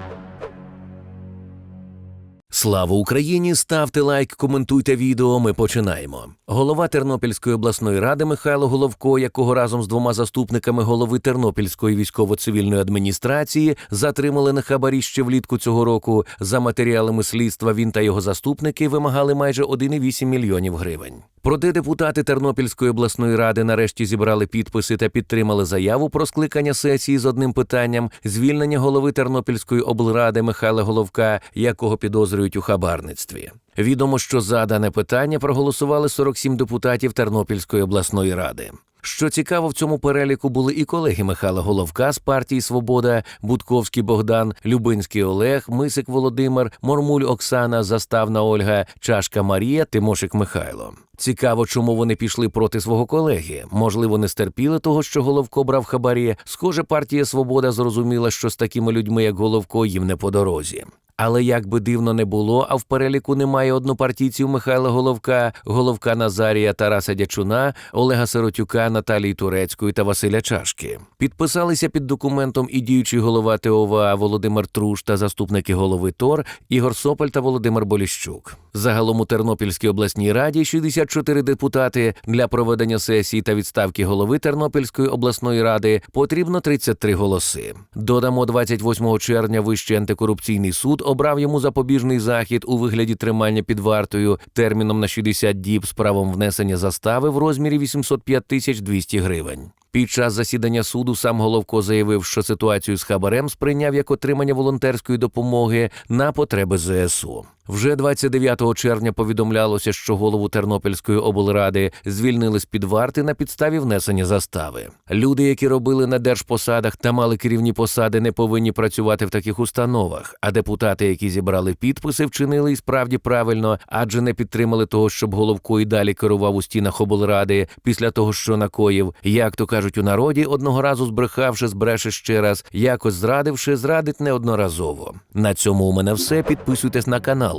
Thank you. Слава Україні! Ставте лайк, коментуйте відео. Ми починаємо. Голова Тернопільської обласної ради Михайло Головко, якого разом з двома заступниками голови Тернопільської військово-цивільної адміністрації затримали на хабарі ще влітку цього року. За матеріалами слідства він та його заступники вимагали майже 1,8 мільйонів гривень. Проте депутати Тернопільської обласної ради нарешті зібрали підписи та підтримали заяву про скликання сесії з одним питанням звільнення голови Тернопільської облради Михайла Головка, якого підозрюють у хабарництві. Відомо, що за дане питання проголосували 47 депутатів Тернопільської обласної ради. Що цікаво, в цьому переліку були і колеги Михайла Головка з партії Свобода, Будковський Богдан, Любинський Олег, Мисик Володимир, Мормуль Оксана, Заставна Ольга, Чашка Марія, Тимошик Михайло. Цікаво, чому вони пішли проти свого колеги. Можливо, не стерпіли того, що Головко брав хабарі. Схоже, партія Свобода зрозуміла, що з такими людьми, як Головко, їм не по дорозі. Але як би дивно не було, а в переліку немає однопартійців Михайла Головка, Головка Назарія Тараса Дячуна, Олега Сиротюка, Наталії Турецької та Василя Чашки. Підписалися під документом і діючий голова ТОВА Володимир Труш та заступники голови ТОР Ігор Сополь та Володимир Боліщук. Загалом у Тернопільській обласній раді 64 депутати для проведення сесії та відставки голови Тернопільської обласної ради потрібно 33 голоси. Додамо 28 червня Вищий антикорупційний суд обрав йому запобіжний захід у вигляді тримання під вартою терміном на 60 діб з правом внесення застави в розмірі 805 тисяч 200 гривень. Під час засідання суду сам Головко заявив, що ситуацію з хабарем сприйняв як отримання волонтерської допомоги на потреби ЗСУ. Вже 29 червня повідомлялося, що голову Тернопільської облради звільнили з під варти на підставі внесення застави. Люди, які робили на держпосадах та мали керівні посади, не повинні працювати в таких установах. А депутати, які зібрали підписи, вчинили і справді правильно, адже не підтримали того, щоб Головко і далі керував у стінах облради після того, що накоїв. Як то кажуть у народі, одного разу збрехавши, збреше ще раз, якось зрадивши, зрадить неодноразово. На цьому у мене все. Підписуйтесь на